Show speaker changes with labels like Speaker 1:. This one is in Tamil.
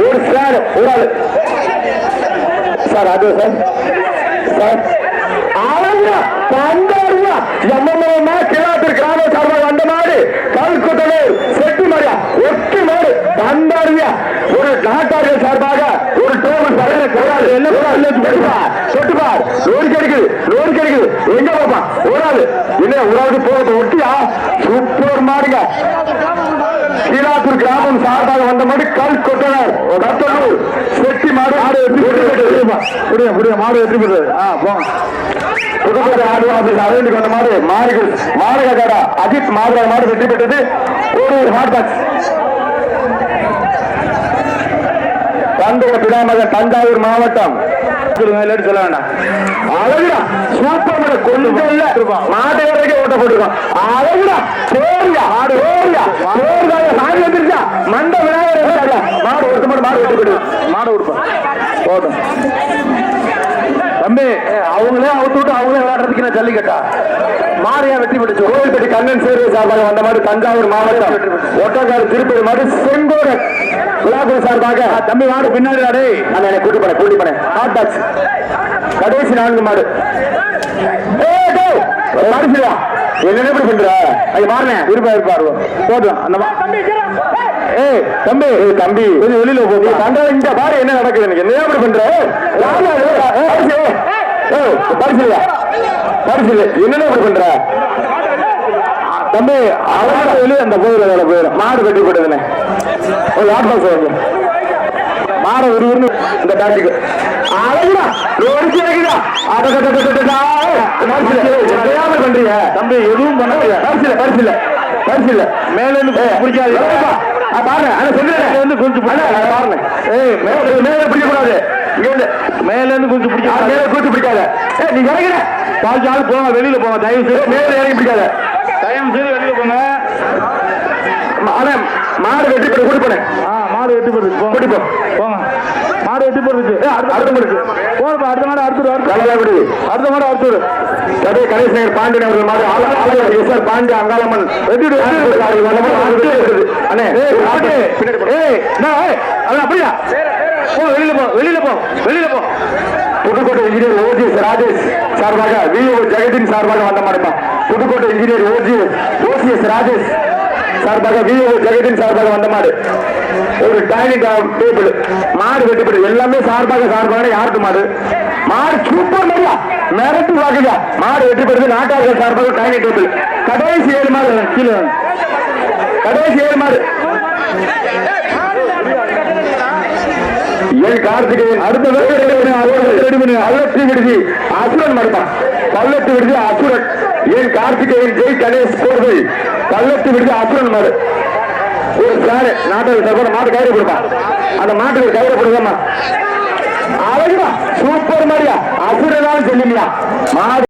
Speaker 1: ஒரு சார் ஒரு ஆளு. சார் அது சார். சார். அவங்க பந்தாருங்க எம்மம்மா கிளாத்து கிராம சார்பாக வந்த மாடு கல்குட்டலூர் செட்டு மாடியா ஒட்டு மாடு பந்தாருங்க ஒரு நாட்டார்கள் சார்பாக ஒரு டோமன் சரையில கிடையாது என்ன சொல்லுப்பார் சொட்டுப்பார் லோரி கிடைக்குது லோரி கிடைக்குது. எங்க பாப்பா? ஒரு ஆளு. என்ன ஒரு ஆளுக்கு போகட்டும் ஒட்டியா? சூப்பர் மாடுங்க. கிராமம் சார்பாக வந்த மாதிரி கல் கொட்டனர் கத்தனூர் செட்டி மாடு. ஆடு வெற்றி பெற்றது புரிய புரிய மாடு வெற்றி பெற்றது ஆ போங்க புதுக்கோட்டை ஆடு ஆபீஸ் அரவிந்த் கொண்ட மாடு மாடுக கடா. அஜித் மாதுரா மாடு வெற்றி பெற்றது ஒரு ஹாட் பாக்ஸ் தந்தைய பிதாமகன் தஞ்சாவூர் மாவட்டம். சொல்ல வேண்டாம். அழகுடா. சூப்பர் இல்ல. மாட்டை ஓட்ட போட்டுருக்கோம் அழகுடா சோரியா ஆடு ஓரியா சோறுதாய சாமி வந்துருச்சா மண்ட விநாயகர் இருக்காங்க மாடு ஒருத்த மாடு மாடு வெட்டி போடு மாடு போட்டும் தம்பி அவங்களே அவுத்து விட்டு அவங்களே விளையாடுறதுக்கு நான் ஜல்லிக்கட்டா? மாரியா வெற்றி பெற்று கோவில்பட்டி கண்ணன் சேர்வை சார்பாக வந்த மாதிரி தஞ்சாவூர் மாவட்டம். ஒட்டக்காடு திருப்பதி மாடு செங்கோட விழாக்குழு சார்பாக. தம்பி மாடு பின்னாடி அடே நான் என்னை கூட்டி போனேன் கூட்டி போனேன். ஹாட் டாக்ஸ் கடைசி நான்கு மாடு. மனுஷயா, என்ன எப்படி பண்ற அது மாறினேன் இருப்பா இருப்பாரு போதும் அந்த ஏய் தம்பி. ஏய் தம்பி. கொஞ்சம் வெளியில போ. கண்டா இந்த பாரு என்ன நடக்குது எனக்கு. என்ன எப்படி பண்ற? ராஜா, ஏய், பரிசு, ஏய், பரிசு பரிசு என்ன எப்படி பண்ற? தம்பி அவங்க வெளியே அந்த போயிடும் போயிடும். மாடு கட்டி போட்டதுனே. ஒரு வாங்க மாட விறுவிறுன்னு இந்த டாட்டுக்கு அழகுடா ரோடிச்சு வைக்குதா தெரியாம பண்றீங்க தம்பி எதுவும் பண்ண பரிசு இல்ல பரிசு இல்ல பரிசு இல்ல மேல பிடிக்காது பாருங்க ஆனா சொல்லுங்க வந்து கொஞ்சம் பாருங்க ஏய் மேல மேல பிடிக்க கூடாது இங்க இருந்து மேல இருந்து கொஞ்சம் பிடிக்க மேல கூத்து பிடிக்காத நீ இறங்குற பாஞ்சு ஆள் போங்க வெளியில போங்க தயவு செய்து மேல இறங்கி பிடிக்காத தயவு செய்து வெளியில போங்க மாடு வெட்டி போட்டு கூட்டி போனேன்
Speaker 2: மாடு வெட்டி போங்க
Speaker 1: கூட்டி போ
Speaker 2: போங்க மாடு வெட்டி போடுது
Speaker 1: அடுத்த மாடு
Speaker 2: போடுப்பா அடுத்த மாடு அடுத்து அடுத்து அடுத்த மாடு அடுத்து
Speaker 1: கதை கணேசநகர் பாண்டியன் அவர்கள் ஆள- ஆளுநர் எஸ் ஆர் பாண்டிய அங்காளம்மன் அண்ணே
Speaker 2: அப்படியா போ வெளியில போ வெளியில போ வெளியில போ
Speaker 1: புதுக்கோட்டை இன்ஜினியர் ஓஜிஎஸ் ராஜேஷ் சார்பாக விஓ ஜெகதீன் சார்பாக வந்த மாட்டா Pudukkottai engineer OGS OCS Rajesh சார்பாக விஓ ஜெகதின் சார்பாக வந்த மாடு. ஒரு டைனிங் டேபிள் மாடு வெட்டிப்படு எல்லாமே சார்பாக சார்பாக யாருக்கு மாடு? மாடு சூப்பர் மாடியா மிரட்டு வாக்குதா மாடு வெட்டிப்படுது நாட்டார்கள் சார்பாக டைனிங் டேபிள் கடைசி ஏழு மாடு கீழே. கடைசி ஏழு மாடு. என் கார்த்திகேயன் அடுத்த ரெடி பண்ணி அல்லத்தி விடுதி அசுரன் மறுத்தான் பல்லத்து விடுதி அசுரன். என் கார்த்திகேயன் ஜெய் கணேஷ் கோர்வை பல்லத்து விடுதி அசுரன் மாடு ஒரு சாரு நாட்டுக்கு சார்பாக மாட்டு கயிறு கொடுப்பான் அந்த மாட்டுக்கு கயிறு கொடுக்கமா அழகுடா சூப்பர் மாதிரியா அசுரனாலும் சொல்லுங்களா மாடு